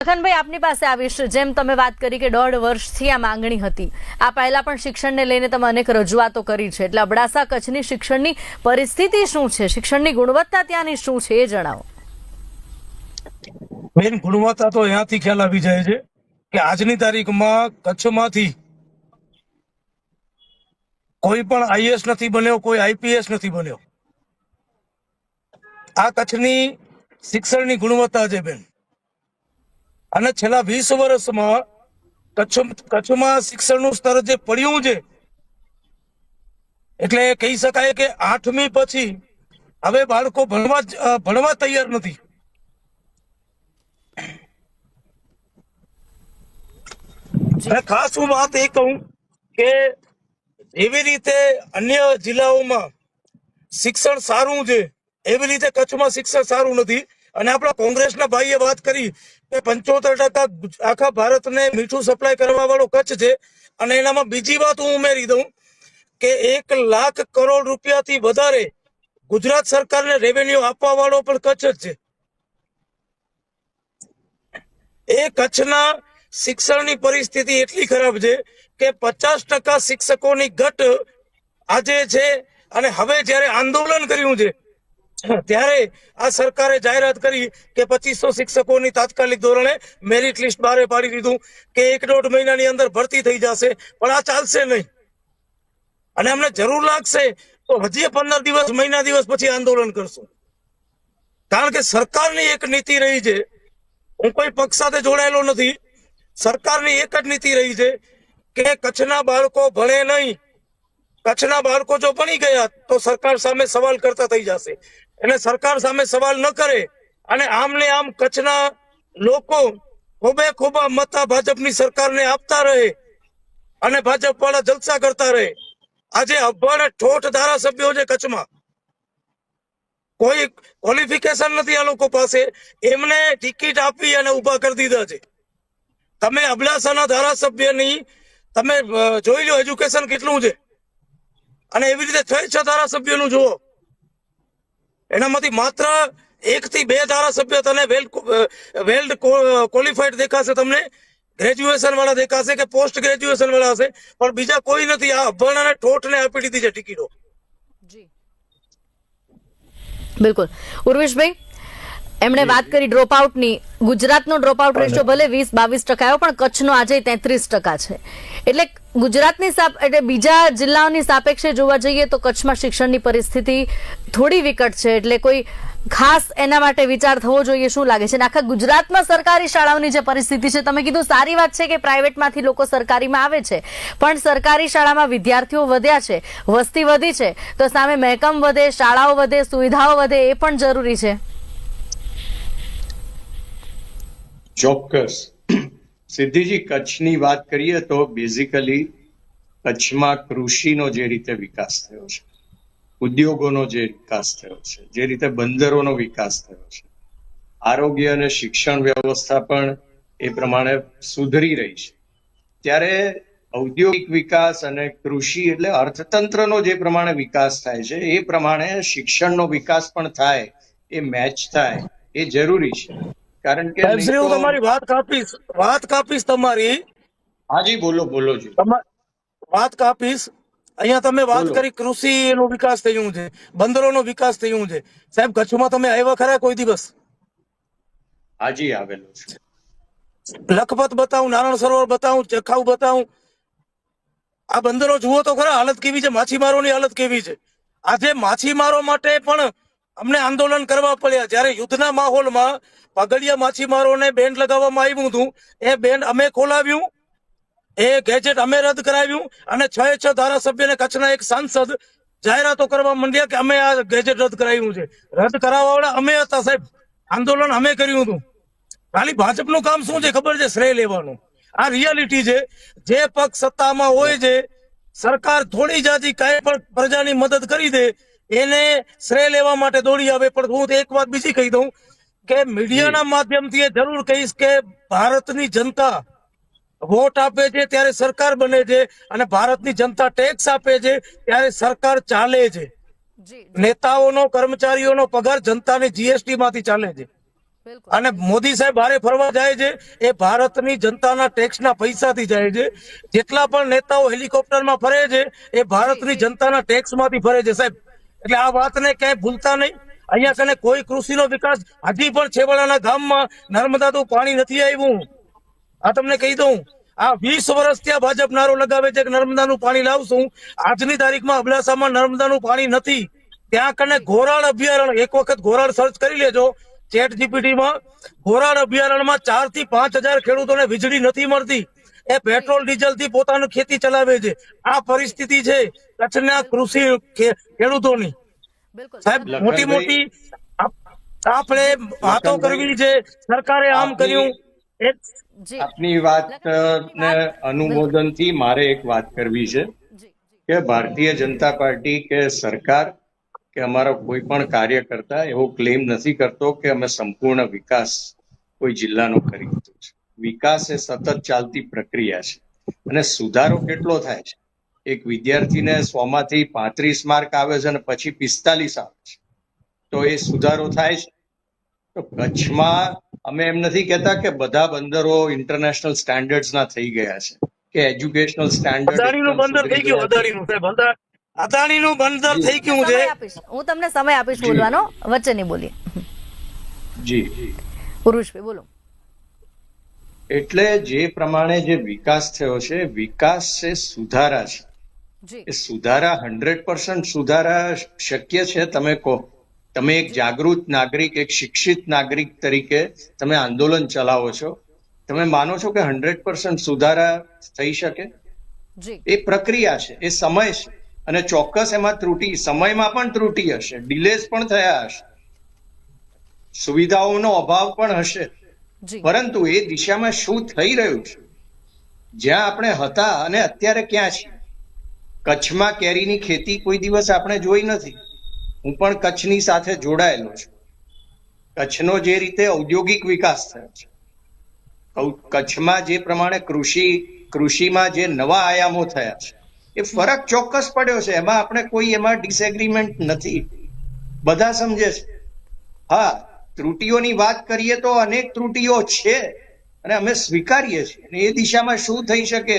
લખનભાઈ આપની પાસે આવીશ. જેમ તમે વાત કરી કે દોઢ વર્ષથી આ માંગણી હતી. આ પહેલા પણ શિક્ષણને લઈને તમે અનેક રજૂઆતો કરી છે. એટલે અબડાસા કચ્છની શિક્ષણની પરિસ્થિતિ શું છે? શિક્ષણની ગુણવત્તા ત્યાંની શું છે એ જણાવો. મેન ગુણવત્તા તો અહીંયાથી ખ્યાલ આવી જાય છે કે આજની તારીખમાં કચ્છમાંથી કોઈ પણ આઈએસ નથી બન્યો, કોઈ આઈપીએસ નથી બન્યો. આ કચ્છની શિક્ષણની ગુણવત્તા છે, બેન. અને છેલ્લા વીસ વર્ષમાં કચ્છ કચ્છમાં શિક્ષણનું સ્તર જે પડ્યું છે, એટલે કહી શકાય કે આઠમી પછી હવે બાળકો ભણવા ભણવા તૈયાર નથી. ખાસ હું વાત એ કહું કે એવી રીતે અન્ય જિલ્લાઓમાં શિક્ષણ સારું છે, એવી રીતે કચ્છમાં શિક્ષણ સારું નથી. અને આપણા કોંગ્રેસના ભાઈએ વાત કરી પંચોતેર ટકા આખા ભારતને મીઠું સપ્લાય કરવા વાળો કચ્છ છે. અને એનામાં બીજી વાત હું ઉમેરી દઉં કે એક લાખ કરોડ રૂપિયાથી વધારે ગુજરાત સરકારને રેવન્યુ આપવા વાળો પણ કચ્છ જ છે. એ કચ્છના શિક્ષણની પરિસ્થિતિ એટલી ખરાબ છે કે પચાસ ટકા શિક્ષકોની ઘટ આજે છે અને હવે જ્યારે આંદોલન કર્યું છે ત્યારે આ સરકારે જાહેરાત કરી કે પચીસો શિક્ષકોની તાત્કાલિક ધોરણે મેરિટ લિસ્ટ બહાર પાડી દીધું કે એક દોઢ મહિનાની અંદર ભરતી થઈ જશે, પણ આ ચાલશે નહીં. અને અમને જરૂર લાગશે તો હજી પંદર દિવસ, મહિના દિવસ પછી આંદોલન કરશું. કારણ કે સરકારની એક નીતિ રહી છે, હું કોઈ પક્ષ સાથે જોડાયેલો નથી, સરકારની એક જ નીતિ રહી છે કે કચ્છના બાળકો ભણે નહીં. કચ્છના બાળકો જો ભણી ગયા તો સરકાર સામે સવાલ કરતા થઈ જશે. એટલે સરકાર સામે સવાલ ન કરે અને આમ ને આમ કચ્છના લોકો ખૂબે ખૂબા મતા ભાજપની સરકારને આપતા રહે અને ભાજપ વાળા જલસા કરતા રહે. આજે અભણ ઠોઠ ધારાસભ્યો છે કચ્છમાં. કોઈ ક્વોલિફિકેશન નથી આ લોકો પાસે. એમને ટિકિટ આપી અને ઊભા કરી દીધા છે. તમે અબડાસાના ધારાસભ્યની તમે જોઈ લો એજ્યુકેશન કેટલું છે. અને એવી રીતે છ છ ધારાસભ્યોનું જુઓ. એનામાંથી માત્ર એક થી બે ધારાસભ્ય તને વેલ વેલ્ડ ક્વોલિફાઈડ દેખાશે તમને. ગ્રેજ્યુએશન વાળા દેખાશે કે પોસ્ટ ગ્રેજ્યુએશન વાળા હશે. પણ બીજા કોઈ નથી. આ અભણ અને ઠોઠને આપી દીધી છે ટિકિટો. જી. બિલકુલ. ઉર્વેશભાઈ એમણે વાત કરી ડ્રોપ આઉટની ગુજરાતનો ડ્રોપ આઉટ રેશિયો ભલે વીસ બાવીસ ટકા આવ્યો પણ કચ્છનો આજે તેત્રીસ ટકા છે. એટલે ગુજરાતની સાપ એટલે બીજા જિલ્લાઓની સાપેક્ષે જોવા જઈએ તો કચ્છમાં શિક્ષણની પરિસ્થિતિ થોડી વિકટ છે. એટલે કોઈ ખાસ એના માટે વિચાર થવો જોઈએ, શું લાગે છે? આખા ગુજરાતમાં સરકારી શાળાઓની જે પરિસ્થિતિ છે, તમે કીધું સારી વાત છે કે પ્રાઇવેટમાંથી લોકો સરકારીમાં આવે છે, પણ સરકારી શાળામાં વિદ્યાર્થીઓ વધ્યા છે, વસ્તી વધી છે, તો સામે મહેકમ વધે, શાળાઓ વધે, સુવિધાઓ વધે, એ પણ જરૂરી છે. ચોક્કસ. સિદ્ધિજી, કચ્છની વાત કરીએ તો બેઝિકલી કચ્છમાં કૃષિનો જે રીતે વિકાસ થયો છે, ઉદ્યોગોનો જે વિકાસ થયો છે, જે રીતે બંદરોનો વિકાસ થયો છે, આરોગ્ય અને શિક્ષણ વ્યવસ્થા પણ એ પ્રમાણે સુધરી રહી છે. ત્યારે ઔદ્યોગિક વિકાસ અને કૃષિ એટલે અર્થતંત્રનો જે પ્રમાણે વિકાસ થાય છે, એ પ્રમાણે શિક્ષણનો વિકાસ પણ થાય, એ મેચ થાય, એ જરૂરી છે. કારણ કે સાહેબશ્રી, હું તમારી વાત કાપીશ વાત કાપીશ તમારી. હાજી બોલો બોલો જી. વાત કાપીશ. અહીંયા તમે વાત કરી કૃષિ નો વિકાસ થયું છે બંદરોનો વિકાસ થયું છે. સાહેબ કચ્છમાં તમે આવ્યા ખરા કોઈ દિવસ? હાજી આવેલો છે. લખપત બતાવું નારણ સરોવર બતાવું જખાઉ બતાવું. આ બંદરો જુઓ તો ખરા હાલત કેવી છે? માછીમારોની હાલત કેવી છે? આજે માછીમારો માટે પણ અમને આંદોલન કરવા પડ્યા. જ્યારે યુદ્ધના માહોલમાં પગડિયા માછીમારોને બેન્ડ લગાવવામાં આવ્યું હતું, એ બેન્ડ અમે ખોલાવ્યું, એ ગેજેટ અમે રદ કરાવ્યું અને છ છ ધારાસભ્યને કચ્છના એક સાંસદ જાહેરાતો કરવા માંડ્યા કે અમે આ ગેજેટ રદ કરાવ્યું છે. રદ કરાવવા વાળા અમે હતા સાહેબ. આંદોલન અમે કર્યું હતું. ખાલી ભાજપનું કામ શું છે ખબર છે? શ્રેય લેવાનું. આ રિયાલિટી છે. જે પક્ષ સત્તામાં હોય છે, સરકાર થોડી જાજી કાંઈ પણ પ્રજાની મદદ કરી દે એને શ્રેય લેવા માટે દોડી આવે પણ હું એક વાત બીજી કહી દઉં કે મીડિયાના માધ્યમથી એ જરૂર કહીશ કે ભારતની જનતા વોટ આપે છે ત્યારે સરકાર બને છે અને ભારતની જનતા ટેક્સ આપે છે ત્યારે સરકાર ચાલે છે. નેતાઓનો કર્મચારીઓનો પગાર જનતાની જીએસટી માંથી ચાલે છે. અને મોદી સાહેબ ભારે ફરવા જાય છે એ ભારતની જનતાના ટેક્સના પૈસાથી જાય છે. જેટલા પણ નેતાઓ હેલિકોપ્ટરમાં ફરે છે એ ભારતની જનતાના ટેક્સમાંથી ફરે છે. સાહેબ એટલે આ વાતને ક્યાંય ભૂલતા નહીં. અહીંયા કને કોઈ કૃષિનો વિકાસ હજી પણ છેવાડાના ગામમાં નર્મદાનું પાણી નથી આવ્યું. આ તમને કહી દઉં, આ વીસ વર્ષ ત્યાં ભાજપ નારો લગાવે છે કે નર્મદાનું પાણી લાવશું. આજની તારીખમાં અબડાસામાં નર્મદાનું પાણી નથી. ત્યાં કને ઘોરાળ અભયારણ્ય, એક વખત ઘોરાળ સર્ચ કરી લેજો. ચેટ જીપીટીમાં ઘોરાળ અભયારણ્યમાં ચારથી પાંચ હજાર ખેડૂતોને વીજળી નથી મળતી. એ પેટ્રોલ ડીઝલથી પોતાનું ખેતી ચલાવે છે. આ પરિસ્થિતિ છે કચ્છના કૃષિ ખેડૂતોની. સાહેબ મોટી મોટી આપણે વાતો કરવી છે. સરકારે આમ કર્યું. આપની વાત ને અનુમોદનથી મારે એક વાત કરવી છે કે ભારતીય જનતા પાર્ટી કે સરકાર કે અમારો કોઈ પણ કાર્યકર્તા એવો ક્લેમ નથી કરતો કે અમે સંપૂર્ણ વિકાસ કોઈ જિલ્લાનો કરી દીધો છે. વિકાસ એ સતત ચાલતી પ્રક્રિયા છે. અને સુધારો કેટલો થાય છે? એક વિદ્યાર્થીને સોમાંથી પાંત્રીસ માર્ક આવે છે અને પછી પિસ્તાલીસ આવે છે. તો એ સુધારો થાય છે? તો કચ્છમાં અમે એમ નથી કહેતા કે બધા બંદરો ઇન્ટરનેશનલ સ્ટાન્ડર્ડ્સ ના થઈ ગયા છે. કે એજ્યુકેશનલ સ્ટાન્ડર્ડ અદાણીનું બંદર થઈ ગયું અદાણીનું સાહેબ અદા- અદાણીનું બંદર થઈ ગયું છે. હું તમને સમય આપીશ બોલવાનો વચ્ચે નહીં બોલીએ. જી. પુરુષભાઈ બોલો. એટલે જે પ્રમાણે જે વિકાસ થયો છે વિકાસ છે સુધારા છે. એ સુધારા હંડ્રેડ પર્સન્ટ સુધારા શક્ય છે. તમે કહો તમે એક જાગૃત નાગરિક એક શિક્ષિત નાગરિક તરીકે તમે આંદોલન ચલાવો છો. તમે માનો છો કે હંડ્રેડ પર્સન્ટ સુધારા થઈ શકે? એ પ્રક્રિયા છે એ સમય છે. અને ચોક્કસ એમાં ત્રુટી સમયમાં પણ ત્રુટી હશે ડિલેસ પણ થયા હશે. સુવિધાઓનો અભાવ પણ હશે. પરંતુ એ દિશામાં શું થઈ રહ્યું છે? જ્યાં આપણે હતા અને અત્યારે ક્યાં છીએ? કચ્છમાં કેરીની ખેતી કોઈ દિવસ આપણે જોઈ નથી. હું પણ કચ્છની સાથે જોડાયેલો છું. કચ્છનો જે રીતે ઔદ્યોગિક વિકાસ થયો છે. કચ્છમાં જે પ્રમાણે કૃષિ, કૃષિમાં જે નવા આયામો થયા છે, એ ફરક ચોક્કસ પડ્યો છે. એમાં આપણે કોઈ એમાં ડિસએગ્રીમેન્ટ નથી. બધા સમજે છે. હા ત્રુટીઓની વાત કરીએ તો અનેક ત્રુટીઓ છે અને અમે સ્વીકારીએ છીએ. અને એ દિશામાં શું થઈ શકે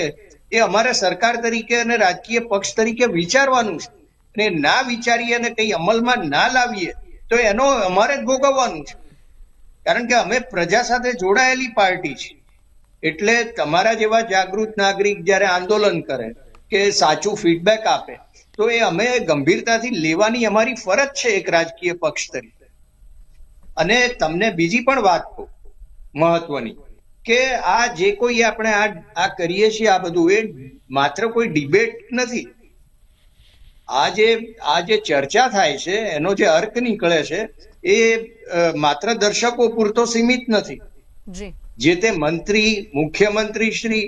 એ અમારે સરકાર તરીકે અને રાજકીય પક્ષ તરીકે વિચારવાનું છે. અને ના વિચારીએ અને કઈ અમલમાં ના લાવીએ તો એનો અમારે જ ભોગવવાનું છે. કારણ કે અમે પ્રજા સાથે જોડાયેલી પાર્ટી છે. એટલે તમારા જેવા જાગૃત નાગરિક જ્યારે આંદોલન કરે કે સાચું ફીડબેક આપે, તો એ અમે ગંભીરતાથી લેવાની અમારી ફરજ છે એક રાજકીય પક્ષ તરીકે. અને તમને બીજી પણ વાત કહું મહત્વની કે આ જે કોઈ આપણે આ આ કરીએ છીએ આ બધું એ માત્ર કોઈ ડિબેટ નથી. આ જે આ જે ચર્ચા થાય છે એનો જે અર્ક નીકળે છે એ માત્ર દર્શકો પૂરતો સીમિત નથી. જે. તે મંત્રી મુખ્યમંત્રી શ્રી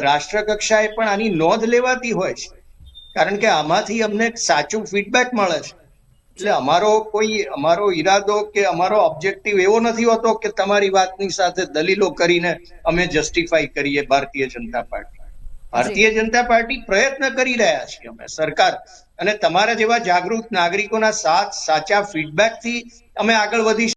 રાષ્ટ્ર કક્ષાએ પણ આની નોંધ લેવાતી હોય છે. કારણ કે આમાંથી અમને સાચું ફીડબેક મળે છે. એટલે અમારો કોઈ અમારો ઈરાદો કે અમારો ઓબ્જેક્ટિવ એવો નથી હોતો કે તમારી વાતની સાથે દલીલો કરીને અમે જસ્ટિફાઈ કરીએ ભારતીય જનતા પાર્ટી. ભારતીય જનતા પાર્ટી પ્રયત્ન કરી રહ્યા છીએ અમે સરકાર. અને તમારા જેવા જાગૃત નાગરિકોના સાથ સાચા ફીડબેકથી અમે આગળ વધી